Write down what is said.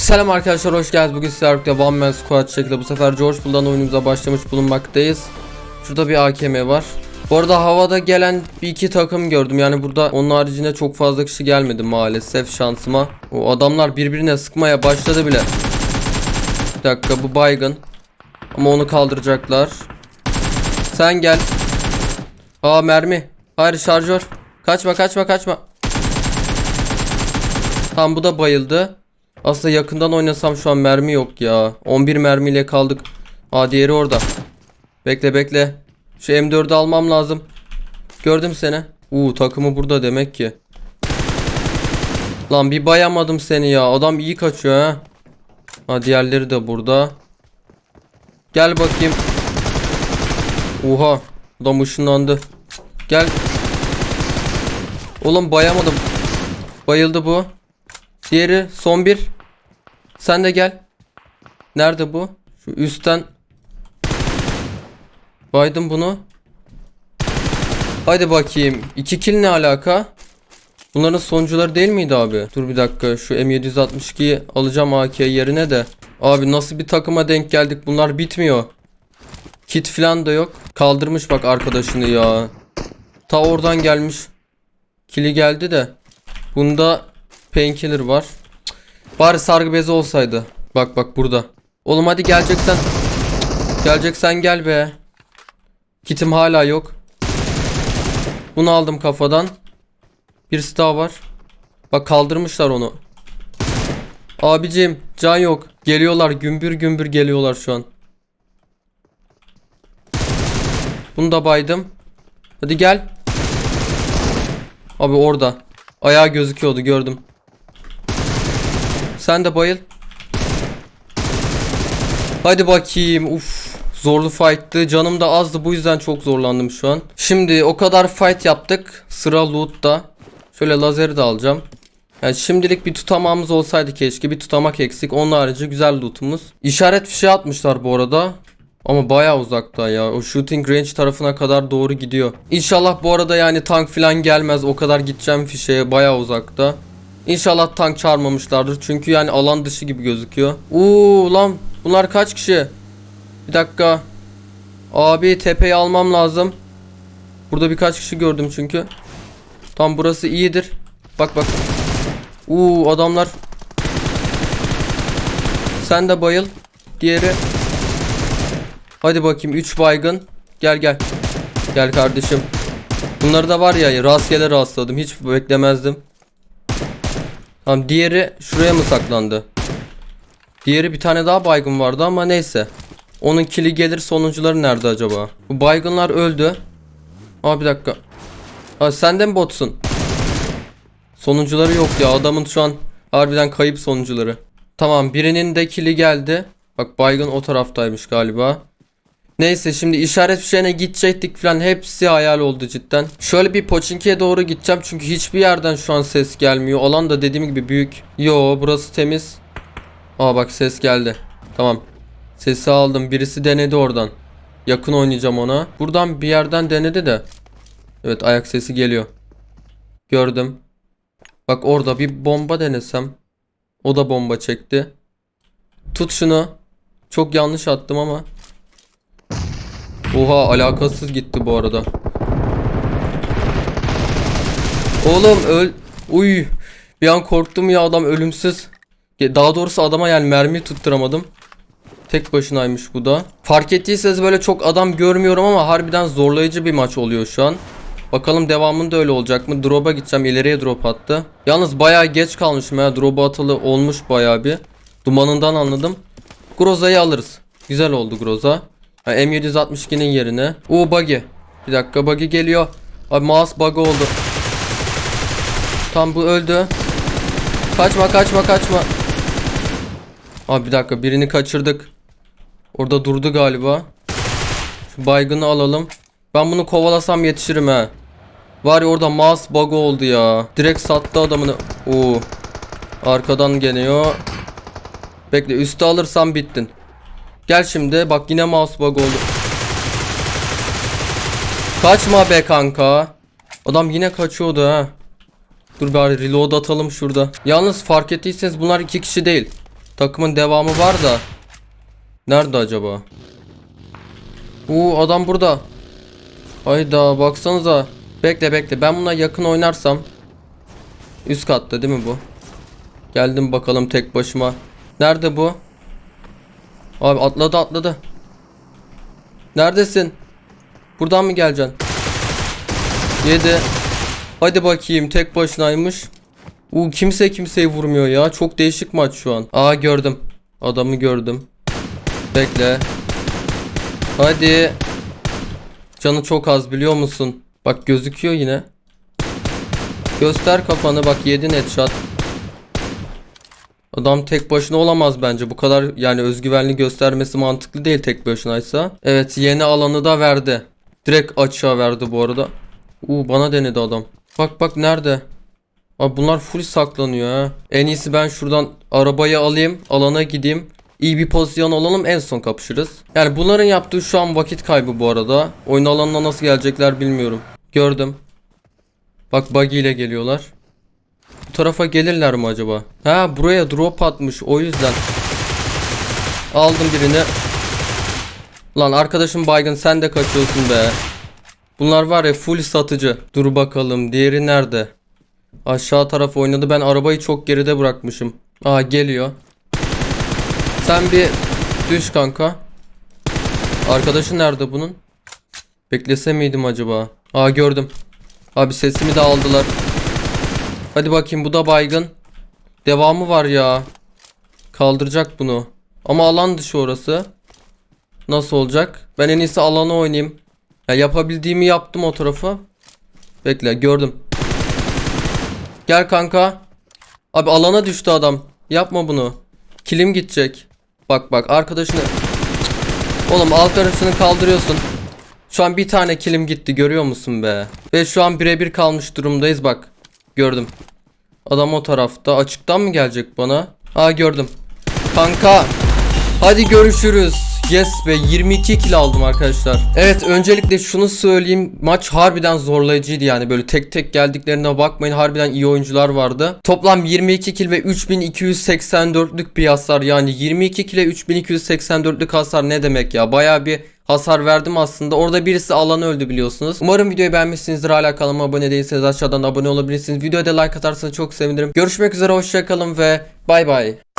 Selam arkadaşlar hoş geldiniz. Bugün sizlerle birlikte One Man Squad şekilde bu sefer George Bull'dan oyunumuza başlamış bulunmaktayız. Şurada bir AKM var. Bu arada havada gelen bir iki takım gördüm. Yani burada onun haricinde çok fazla kişi gelmedi maalesef şansıma. O adamlar birbirine sıkmaya başladı bile. Bir dakika bu baygın. Ama onu kaldıracaklar. Sen gel. Aa mermi. Hayır şarjör. Kaçma kaçma kaçma. Tam bu da bayıldı. Aslında yakından oynasam şu an mermi yok ya. 11 mermiyle kaldık. Aa diğeri orada. Bekle bekle. Şu M4'ü almam lazım. Gördüm seni. Uuu takımı burada demek ki. Lan bir bayamadım seni ya. Adam iyi kaçıyor ha. Ha diğerleri de burada. Gel bakayım. Oha. Adam ışınlandı. Gel. Oğlum bayamadım. Bayıldı bu. Diğeri son bir. Sen de gel. Nerede bu? Şu üstten. Baydım bunu. Haydi bakayım. İki kill ne alaka? Bunların sonuncuları değil miydi abi? Dur bir dakika. Şu M762'yi alacağım AK yerine de. Abi nasıl bir takıma denk geldik? Bunlar bitmiyor. Kit falan da yok. Kaldırmış bak arkadaşını ya. Ta oradan gelmiş. Kili geldi de. Bunda painkiller var. Bari sargı bezi olsaydı. Bak bak burada. Oğlum hadi geleceksen. Geleceksen gel be. Kitim hala yok. Bunu aldım kafadan. Birisi daha var. Bak kaldırmışlar onu. Abicim can yok. Geliyorlar gümbür gümbür geliyorlar şu an. Bunu da baydım. Hadi gel. Abi orada. Ayağı gözüküyordu gördüm. Sen de bayıl. Hadi bakayım. Uf. Zorlu fight'tı. Canım da azdı. Bu yüzden çok zorlandım şu an. Şimdi o kadar fight yaptık. Sıra loot'ta. Şöyle lazeri de alacağım. Yani şimdilik bir tutamağımız olsaydı keşke. Bir tutamak eksik. Onun harici güzel lootumuz. İşaret fişeği atmışlar bu arada. Ama bayağı uzakta ya. O shooting range tarafına kadar doğru gidiyor. İnşallah bu arada yani tank falan gelmez. O kadar gideceğim fişeye bayağı uzakta. İnşallah tank çağırmamışlardır. Çünkü yani alan dışı gibi gözüküyor. Uuu lan bunlar kaç kişi? Bir dakika. Abi tepeyi almam lazım. Burada birkaç kişi gördüm çünkü. Tam burası iyidir. Bak bak. Uuu adamlar. Sen de bayıl. Diğeri. Hadi bakayım 3 baygın. Gel gel. Gel kardeşim. Bunları da var ya rastgele rastladım. Hiç beklemezdim. Tamam diğeri şuraya mı saklandı? Diğeri bir tane daha baygın vardı ama neyse. Onun kili gelir sonuncuları nerede acaba? Bu baygınlar öldü. Aa bir dakika. Ha sen de mi botsun? Sonuncuları yok ya adamın şu an harbiden kayıp sonuncuları. Tamam birinin de kili geldi. Bak baygın o taraftaymış galiba. Neyse şimdi işaret fişeğine gidecektik falan hepsi hayal oldu cidden. Şöyle bir Poçinki'ye doğru gideceğim çünkü hiçbir yerden şu an ses gelmiyor. Alan da dediğim gibi büyük. Yo burası temiz. Aa bak ses geldi. Tamam. Sesi aldım. Birisi denedi oradan. Yakın oynayacağım ona. Buradan bir yerden denedi de. Evet ayak sesi geliyor. Gördüm. Bak orada bir bomba denesem. O da bomba çekti. Tut şunu. Çok yanlış attım ama. Oha alakasız gitti bu arada. Oğlum öl... Uy. Bir an korktum ya adam ölümsüz. Daha doğrusu adama yani mermi tutturamadım. Tek başınaymış bu da. Fark ettiyseniz böyle çok adam görmüyorum ama harbiden zorlayıcı bir maç oluyor şu an. Bakalım devamında öyle olacak mı? Drop'a gideceğim. ileriye drop attı. Yalnız bayağı geç kalmışım ya. Drop'a atılı olmuş bayağı bir. Dumanından anladım. Groza'yı alırız. Güzel oldu Groza. Ha, M762'nin yerine. Oo buggy. Bir dakika buggy geliyor. Abi mouse bug oldu. Tam bu öldü. Kaçma kaçma kaçma. Abi bir dakika birini kaçırdık. Orada durdu galiba. Şu baygını alalım. Ben bunu kovalasam yetişirim ha. Var ya orada mouse bug oldu ya. Direkt sattı adamını. Oo. Arkadan geliyor. Bekle üstü alırsam bittin. Gel şimdi bak yine mouse bug oldu. Kaçma be kanka. Adam yine kaçıyordu ha. Dur bari reload atalım şurada. Yalnız fark ettiyseniz bunlar iki kişi değil. Takımın devamı var da. Nerede acaba? Uuu adam burada. Hayda baksanıza. Bekle bekle ben buna yakın oynarsam. Üst katta değil mi bu? Geldim bakalım tek başıma. Nerede bu? Abi atladı atladı. Neredesin? Buradan mı geleceksin? Yedi. Hadi bakayım tek başınaymış. Uu kimse kimseyi vurmuyor ya. Çok değişik maç şu an. Aa gördüm. Adamı gördüm. Bekle. Hadi. Canı çok az biliyor musun? Bak gözüküyor yine. Göster kafanı bak yedin headshot. Adam tek başına olamaz bence. Bu kadar yani özgüvenli göstermesi mantıklı değil tek başınaysa. Evet yeni alanı da verdi. Direkt açığa verdi bu arada. Uu bana denedi adam. Bak bak nerede? Abi bunlar full saklanıyor ha. En iyisi ben şuradan arabayı alayım, alana gideyim. İyi bir pozisyon olalım en son kapışırız. Yani bunların yaptığı şu an vakit kaybı bu arada. Oyun alanına nasıl gelecekler bilmiyorum. Gördüm. Bak buggy ile geliyorlar. Bu tarafa gelirler mi acaba? Ha buraya drop atmış o yüzden. Aldım birini. Lan arkadaşım baygın sen de kaçıyorsun be. Bunlar var ya full satıcı. Dur bakalım diğeri nerede? Aşağı taraf oynadı. Ben arabayı çok geride bırakmışım. Aa geliyor. Sen bir düş kanka. Arkadaşı nerede bunun? Beklese miydim acaba? Aa gördüm. Abi sesimi de aldılar. Hadi bakayım bu da baygın. Devamı var ya. Kaldıracak bunu. Ama alan dışı orası. Nasıl olacak? Ben en iyisi alanı oynayayım. Ya yapabildiğimi yaptım o tarafa. Bekle gördüm. Gel kanka. Abi alana düştü adam. Yapma bunu. Kilim gidecek. Bak bak arkadaşını. Oğlum arkadaşını kaldırıyorsun. Şu an bir tane kilim gitti görüyor musun be? Ve şu an birebir kalmış durumdayız bak. Gördüm. Adam o tarafta. Açıktan mı gelecek bana? Aa gördüm. Kanka. Hadi görüşürüz. Yes be 22 kill aldım arkadaşlar. Evet öncelikle şunu söyleyeyim. Maç harbiden zorlayıcıydı yani. Böyle tek tek geldiklerine bakmayın. Harbiden iyi oyuncular vardı. Toplam 22 kill ve 3284'lük bir hasar. Yani 22 kill'e 3284'lük hasar ne demek ya? Baya bir hasar verdim aslında. Orada birisi alanı öldü biliyorsunuz. Umarım videoyu beğenmişsinizdir. Hala kanalıma abone değilseniz aşağıdan abone olabilirsiniz. Videoya da like atarsanız çok sevinirim. Görüşmek üzere hoşçakalın ve bay bay.